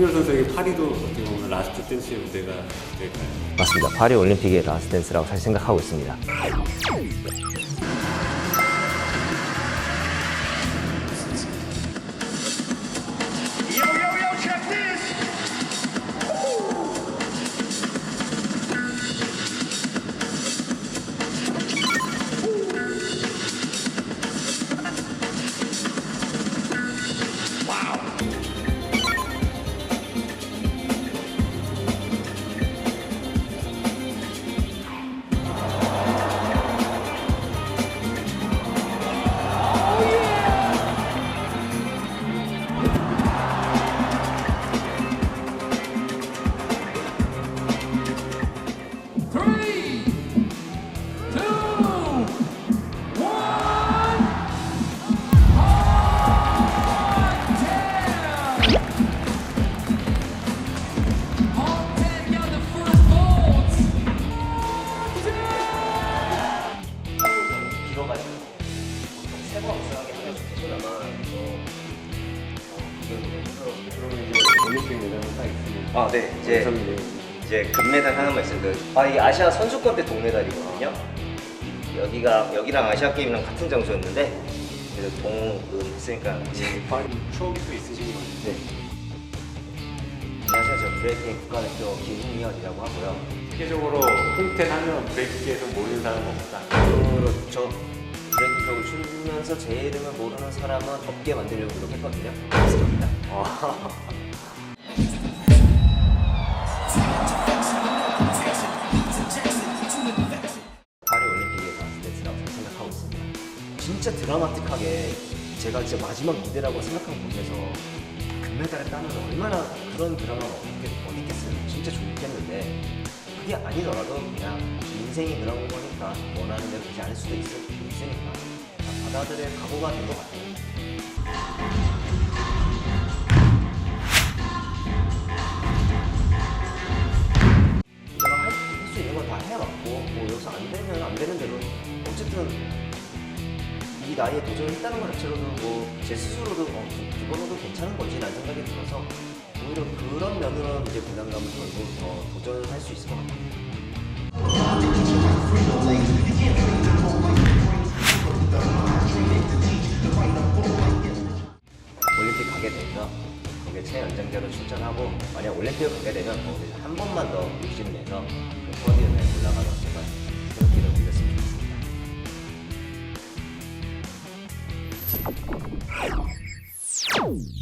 송민호 선수에게 파리도 어떻게 보면 라스트 댄스의 무대가 될까요? 맞습니다. 파리 올림픽의 라스트 댄스라고 사실 생각하고 있습니다. 그러면 이제 올림픽 메달은 딱 있으면 아, 네. 이제. 이제 금메달 하나만 있어요. 그, 아, 이 아시아 선수권 때 동메달이거든요. 여기가 여기랑 아시아 게임이랑 같은 장소였는데 그래서 동금 했으니까 이제 파리 추억이 또 있으신 것 같아요. 네. 안녕하세요. 저 브레이킹 국가대표 김훈이현이라고 하고요. 세계적으로 홍텐 하면 브레이크에서 모르는 사람 없다. 그렇죠. 브레이킹 격을 추면서 제 이름을 모르는 사람은 없게 만들려고 노력했거든요. 맞습니다. 파리 올림픽에 갔을 때라고 생각하고 있습니다. 진짜 드라마틱하게 제가 진짜 마지막 무대라고 생각한 곳에서 금메달을 따면 얼마나 그런 드라마가 어디 있겠어요. 진짜 좋겠는데 그게 아니더라도 그냥 인생이 그런 거니까 원하는 대로 되지 않을 수도 있, 있으니까 다 받아들일 각오가 된 것 같아요. 제가 할 수 있는 건다 해왔고 뭐 여기서 안 되면 안 되는 대로 어쨌든 이 나이에 도전했다는 것 자체로도 뭐 제 스스로도 어, 그- 그거로도 괜찮은 거지라는 생각이 들어서 오히려 그런 면으로는 이제 부담감을 덜고 더 도전을 할 수 있을 것 같아요. 올림픽 가게 되면 거기에 최연장자로 출전하고 만약 올림픽을 가게 되면 거기서 한 번만 더 욕심을 내서 그 포디움에 올라가서 제발 그렇게를 올렸으면 좋겠습니다.